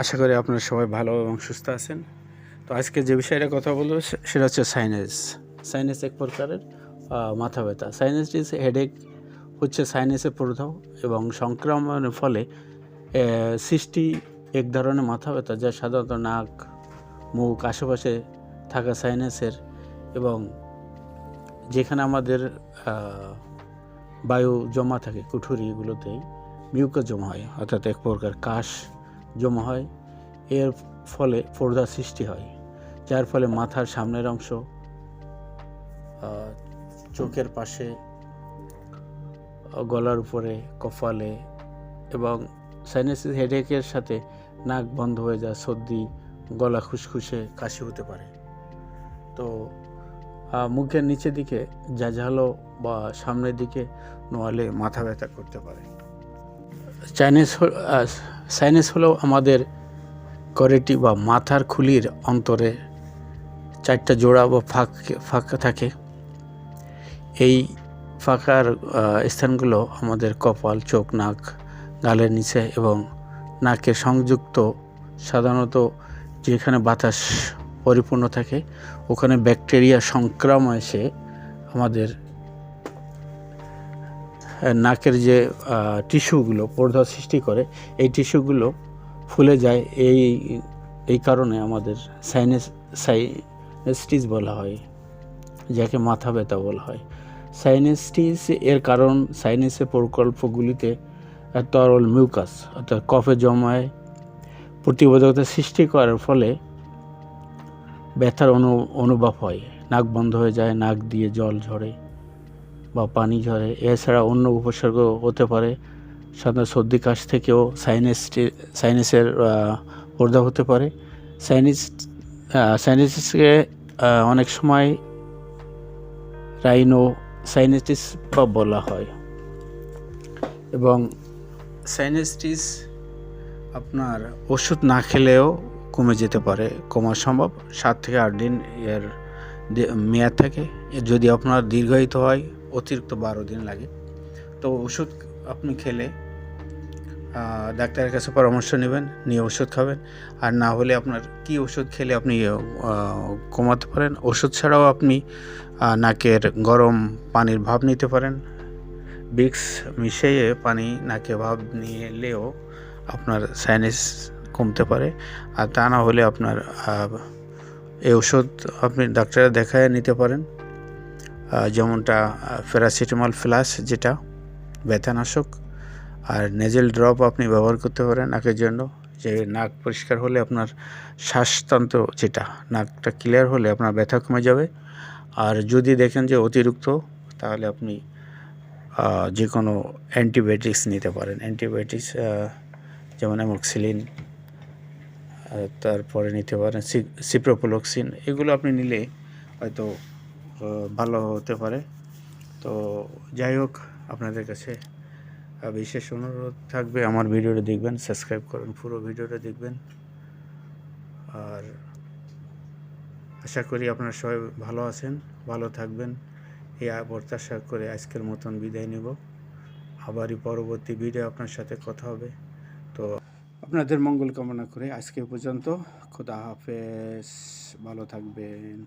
আশা করি আপনারা সবাই ভালো এবং সুস্থ আছেন। তো আজকে যে বিষয়টা কথা বলব সেটা হচ্ছে সাইনেস সাইনেস এক প্রকারের মাথা ব্যথা। সাইনেস ইজ হেডেক হচ্ছে সাইনেসের প্রভাব এবং সংক্রমণের ফলে সৃষ্টি এক ধরনের মাথা ব্যথা, যা সাধারণত নাক, মুখ, আশেপাশে থাকা সাইনাসের এবং যেখানে আমাদের বায়ু জমা থাকে কুঠুরি কুঠুরিগুলোতেই মিউকাস জমা হয়, অর্থাৎ এক প্রকার কাশ জমা হয়। এর ফলে পর্দা সৃষ্টি হয়, যার ফলে মাথার সামনের অংশ চোখের পাশে, গলার উপরে, কপালে এবং সাইনাসিস হেডেকের সাথে নাক বন্ধ হয়ে যায়, সর্দি, গলা খুসখুসে, কাশি হতে পারে। তো মুখের নিচের দিকে জাঝালো বা সামনের দিকে নোয়ালে মাথা ব্যথা করতে পারে। চাইনিজ সাইনাস হলো আমাদের করেটি বা মাথার খুলির অন্তরে চারটা জোড়া বা ফাঁক, ফাঁকা থাকে। এই ফাঁকার স্থানগুলো আমাদের কপাল, চোখ, নাক, গালের নিচে এবং নাকে সংযুক্ত। সাধারণত যেখানে বাতাস পরিপূর্ণ থাকে, ওখানে ব্যাকটেরিয়া সংক্রাম এসে আমাদের নাকের যে টিস্যুগুলো পর্দা সৃষ্টি করে, এই টিস্যুগুলো ফুলে যায় এই এই কারণে আমাদের সাইনাস, সাইনাস্টিস বলা হয়, যাকে মাথা ব্যথা বলা হয়। সাইনাস্টিস এর কারণ সাইনাসের প্রকল্পগুলিতে তরল মিউকাস অর্থাৎ কফে জমায় প্রতিবোধকতা সৃষ্টি করার ফলে ব্যথার অনু, অনুভব হয়। নাক বন্ধ হয়ে যায়, নাক দিয়ে জল ঝরে। বা পানি ঝরে। এছাড়া অন্য উপসর্গ হতে পারে। সাধারণত সর্দি, কাশ থেকেও সাইনাস সাইনাসের পর্দা হতে পারে। সাইনিস সাইনাসকে অনেক সময় রাইনো সাইনাসটিস বা বলা হয়। এবং সাইনাসটিস আপনার ওষুধ না খেলেও কমে যেতে পারে। কমা সম্ভব। সাত থেকে আট দিন এর মেয়াদ থাকে। যদি আপনার দীর্ঘায়িত হয় অতিরিক্ত বারো দিন লাগে। তো ওষুধ আপনি খেলে ডাক্তারের কাছে পরামর্শ নেবেন, নিয়ে ওষুধ খাবেন। আর না হলে আপনার কি ওষুধ খেলে আপনি কমাতে পারেন? ওষুধ ছাড়াও আপনি নাকের গরম পানির ভাব নিতে পারেন। বিক্স মিশিয়ে পানি নাকে ভাব নিয়ে এলেও আপনার সাইনাস কমতে পারে। আর তা না হলে আপনার এই ওষুধ আপনি ডাক্তারে দেখায় নিতে পারেন। যেমনটা প্যারাসিটামল ফ্লাস যেটা, ব্যথানাশক আর নেজেল ড্রপ আপনি ব্যবহার করতে পারেন নাকের জন্য। যে নাক পরিষ্কার হলে আপনার শ্বাসতন্ত্র যেটা, নাকটা ক্লিয়ার হলে আপনার ব্যথা কমে যাবে। আর যদি দেখেন যে অতিরিক্ত, তাহলে আপনি যে কোনো অ্যান্টিবায়োটিক্স নিতে পারেন। অ্যান্টিবায়োটিক্স যেমন অ্যামোক্সিলিন তারপরে নিতে পারেন সিপ্রোপোলক্সিন এগুলো আপনি নিলে হয়তো ভালো হতে পারে। তো যাই হোক, আপনাদের কাছে বিশেষ অনুরোধ থাকবে, আমার ভিডিওটা দেখবেন সাবস্ক্রাইব করুন, পুরো ভিডিওটা দেখবেন। আর আশা করি আপনারা সবাই ভালো আছেন, ভালো থাকবেন। এই প্রত্যাশা করে আজকের মতন বিদায় নেব। আবারই পরবর্তী ভিডিও আপনার সাথে কথা হবে। তো আপনাদের মঙ্গল কামনা করে আজকে পর্যন্ত। খোদা হাফেজ। ভালো থাকবেন।